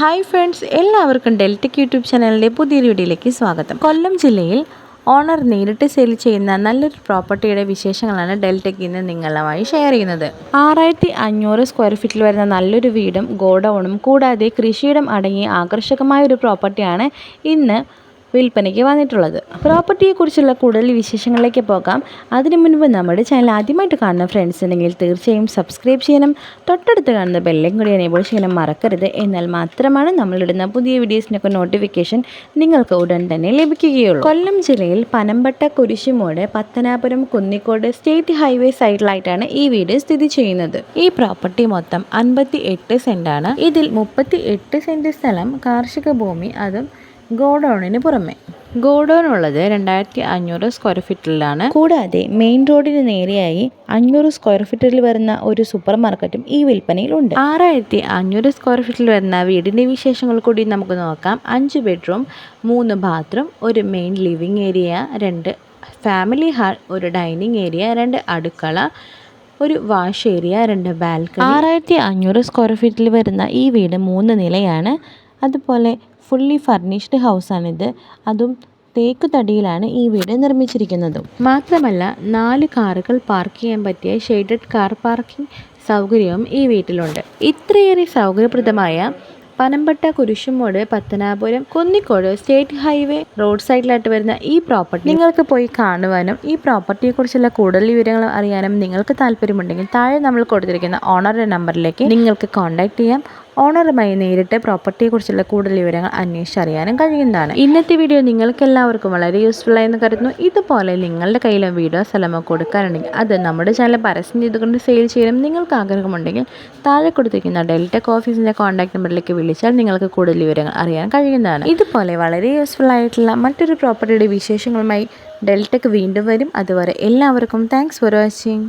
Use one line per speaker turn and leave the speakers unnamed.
Hi friends എല്ലാവർക്കും ഡെൽറ്റക് YouTube ചാനലിന്റെ പുതിയൊരു വീഡിയോയിലേക്ക് സ്വാഗതം. കൊല്ലം ജില്ലയിൽ ഓണർ നേരിട്ട് സെയിൽ ചെയ്യുന്ന നല്ലൊരു പ്രോപ്പർട്ടിയുടെ വിശേഷങ്ങളാണ് ഡെൽറ്റക് ഇന്ന് നിങ്ങളുമായി ഷെയർ ചെയ്യുന്നത്. ആറായിരത്തി അഞ്ഞൂറ് സ്ക്വയർ ഫീറ്റിൽ വരുന്ന നല്ലൊരു വീടും ഗോഡൗണും കൂടാതെ കൃഷിയിടം അടങ്ങിയ ആകർഷകമായ ഒരു പ്രോപ്പർട്ടിയാണ് ഇന്ന് വിൽപ്പനയ്ക്ക് വന്നിട്ടുള്ളത്. പ്രോപ്പർട്ടിയെക്കുറിച്ചുള്ള കൂടുതൽ വിശേഷങ്ങളിലേക്ക് പോകാം. അതിനു മുൻപ് നമ്മുടെ ചാനൽ ആദ്യമായിട്ട് കാണുന്ന ഫ്രണ്ട്സ് ഉണ്ടെങ്കിൽ തീർച്ചയായും സബ്സ്ക്രൈബ് ചെയ്യണം. തൊട്ടടുത്ത് കാണുന്ന ബെല്ലും കൂടി എനേബിൾ ചെയ്യാനും മറക്കരുത്. എന്നാൽ മാത്രമാണ് നമ്മളിടുന്ന പുതിയ വീഡിയോസിനൊക്കെ നോട്ടിഫിക്കേഷൻ നിങ്ങൾക്ക് ഉടൻ തന്നെ ലഭിക്കുകയുള്ളൂ. കൊല്ലം ജില്ലയിൽ പനമ്പട്ട കുരിശുമോട് പത്തനാപുരം കുന്നിക്കോട് സ്റ്റേറ്റ് ഹൈവേ സൈഡിലായിട്ടാണ് ഈ വീട് സ്ഥിതി ചെയ്യുന്നത്. ഈ പ്രോപ്പർട്ടി മൊത്തം അൻപത്തി എട്ട് സെന്റാണ് ഇതിൽ മുപ്പത്തി എട്ട് സെന്റ് സ്ഥലം കാർഷിക ഭൂമി അതും ഗോഡൗണിന് പുറമെ. ഗോഡൌൺ ഉള്ളത് രണ്ടായിരത്തി അഞ്ഞൂറ് സ്ക്വയർ ഫീറ്റിലാണ് കൂടാതെ മെയിൻ റോഡിന് നേരെയായി അഞ്ഞൂറ് സ്ക്വയർ ഫീറ്റിൽ വരുന്ന ഒരു സൂപ്പർ മാർക്കറ്റും ഈ വിൽപ്പനയിലുണ്ട്. ആറായിരത്തി അഞ്ഞൂറ് സ്ക്വയർ ഫീറ്റിൽ വരുന്ന വീടിന്റെ വിശേഷങ്ങൾ കൂടി നമുക്ക് നോക്കാം. അഞ്ച് ബെഡ്റൂം മൂന്ന് ബാത്റൂം ഒരു മെയിൻ ലിവിംഗ് ഏരിയ രണ്ട് ഫാമിലി ഹാൾ ഒരു ഡൈനിങ് ഏരിയ രണ്ട് അടുക്കള ഒരു വാഷ് ഏരിയ രണ്ട് ബാൽക്കണി ആറായിരത്തി അഞ്ഞൂറ് സ്ക്വയർ ഫീറ്റിൽ വരുന്ന ഈ വീട് മൂന്ന് നിലയാണ്. അതുപോലെ ഫുള്ളി ഫർണിഷ്ഡ് ഹൗസാണിത് അതും തേക്ക് തടിയിലാണ് ഈ വീട് നിർമ്മിച്ചിരിക്കുന്നത്. മാത്രമല്ല നാല് കാറുകൾ പാർക്ക് ചെയ്യാൻ പറ്റിയ ഷെയ്ഡഡ് കാർ പാർക്കിംഗ് സൗകര്യവും ഈ വീട്ടിലുണ്ട്. ഇത്രയേറെ സൗകര്യപ്രദമായ Panampatta Kurisumodu Pathanapuram Kunnicode state highway road സൈഡിലായിട്ട് വരുന്ന ഈ പ്രോപ്പർട്ടി നിങ്ങൾക്ക് പോയി കാണുവാനും ഈ പ്രോപ്പർട്ടിയെക്കുറിച്ചുള്ള കൂടുതൽ വിവരങ്ങൾ അറിയാനും നിങ്ങൾക്ക് താല്പര്യമുണ്ടെങ്കിൽ താഴെ നമ്മൾ കൊടുത്തിരിക്കുന്ന ഓണറുടെ നമ്പറിലേക്ക് നിങ്ങൾക്ക് കോൺടാക്ട് ചെയ്യാം. ഓണറുമായി നേരിട്ട് പ്രോപ്പർട്ടിയെക്കുറിച്ചുള്ള കൂടുതൽ വിവരങ്ങൾ അന്വേഷിച്ചറിയാനും കഴിയുന്നതാണ്. ഇന്നത്തെ വീഡിയോ നിങ്ങൾക്ക് എല്ലാവർക്കും വളരെ യൂസ്ഫുൾ ആയെന്ന് കരുതുന്നു. ഇതുപോലെ നിങ്ങളുടെ കയ്യിലും വീഡിയോ സ്ഥലമോ കൊടുക്കാനുണ്ടെങ്കിൽ അത് നമ്മുടെ ചാനൽ പരസ്യം ചെയ്തുകൊണ്ട് സെയിൽ ചെയ്യാനും നിങ്ങൾക്ക് ആഗ്രഹമുണ്ടെങ്കിൽ താഴെ കൊടുത്തിരിക്കുന്ന ഡെൽറ്റക് ഓഫീസിന്റെ കോൺടാക്ട് നമ്പറിലേക്ക് വിളിച്ചാൽ നിങ്ങൾക്ക് കൂടുതൽ വിവരങ്ങൾ അറിയാൻ കഴിയുന്നതാണ്. ഇതുപോലെ വളരെ യൂസ്ഫുൾ ആയിട്ടുള്ള മറ്റൊരു പ്രോപ്പർട്ടിയുടെ വിശേഷങ്ങളുമായി ഡെൽറ്റക് വീണ്ടും വരും. അതുവരെ എല്ലാവർക്കും താങ്ക്സ് ഫോർ വാച്ചിങ്